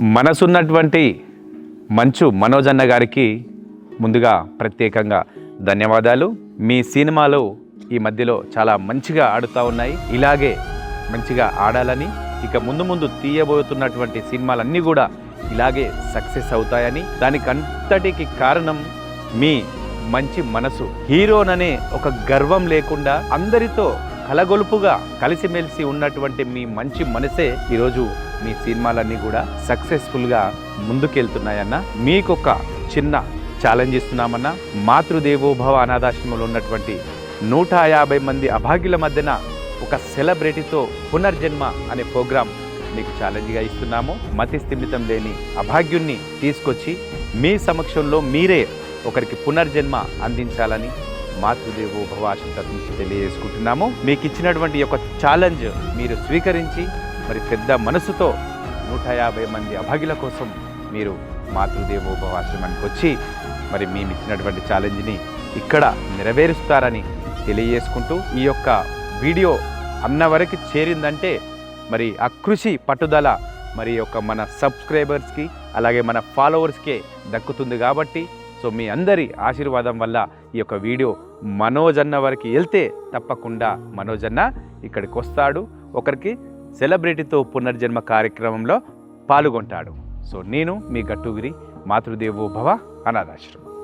మనసున్నటువంటి మంచు మనోజ్ అన్న గారికి ముందుగా ప్రత్యేకంగా ధన్యవాదాలు. మీ సినిమాలు ఈ మధ్యలో చాలా మంచిగా ఆడుతూ ఉన్నాయి. ఇలాగే మంచిగా ఆడాలని ఇక ముందు ముందు తీయబోతున్నటువంటి సినిమాలన్నీ కూడా ఇలాగే సక్సెస్ అవుతాయని దానికంతటికి కారణం మీ మంచి మనసు. హీరోననే ఒక గర్వం లేకుండా అందరితో కలగొలుపుగా కలిసిమెలిసి ఉన్నటువంటి మీ మంచి మనసే ఈరోజు మీ సినిమాలన్నీ కూడా సక్సెస్ఫుల్గా ముందుకెళ్తున్నాయన్న. మీకొక చిన్న ఛాలెంజ్ ఇస్తున్నామన్నా. మాతృదేవోభవ అనాథాశ్రమంలో ఉన్నటువంటి నూట యాభై మంది అభాగ్యుల మధ్యన ఒక సెలబ్రిటీతో పునర్జన్మ అనే ప్రోగ్రాం మీకు ఛాలెంజ్గా ఇస్తున్నాము. మతి స్థిమితం లేని అభాగ్యుణ్ణి తీసుకొచ్చి మీ సమక్షంలో మీరే ఒకరికి పునర్జన్మ అందించాలని మాతృదేవో భవాశం నుంచి తెలియజేసుకుంటున్నాము. మీకు ఇచ్చినటువంటి యొక్క ఛాలెంజ్ మీరు స్వీకరించి మరి పెద్ద మనసుతో నూట యాభై మంది అభాగ్యుల కోసం మీరు మాతృదేవో భవాశ్రమానికి వచ్చి మరి మేము ఇచ్చినటువంటి ఛాలెంజ్ని ఇక్కడ నెరవేరుస్తారని తెలియజేసుకుంటూ ఈ యొక్క వీడియో అన్న వరకు చేరిందంటే మరి ఆ కృషి పట్టుదల మరి యొక్క మన సబ్స్క్రైబర్స్కి అలాగే మన ఫాలోవర్స్కే దక్కుతుంది కాబట్టి సో మీ అందరి ఆశీర్వాదం వల్ల ఈ యొక్క వీడియో మనోజ్ అన్న వరకు వెళ్తే తప్పకుండా మనోజ్ అన్న ఇక్కడికి వస్తాడు. ఒకరికి సెలబ్రిటీతో పునర్జన్మ కార్యక్రమంలో పాల్గొంటాడు. సో నేను మీ గట్టుగిరి మాతృదేవో భవ అనాథాశ్రమం.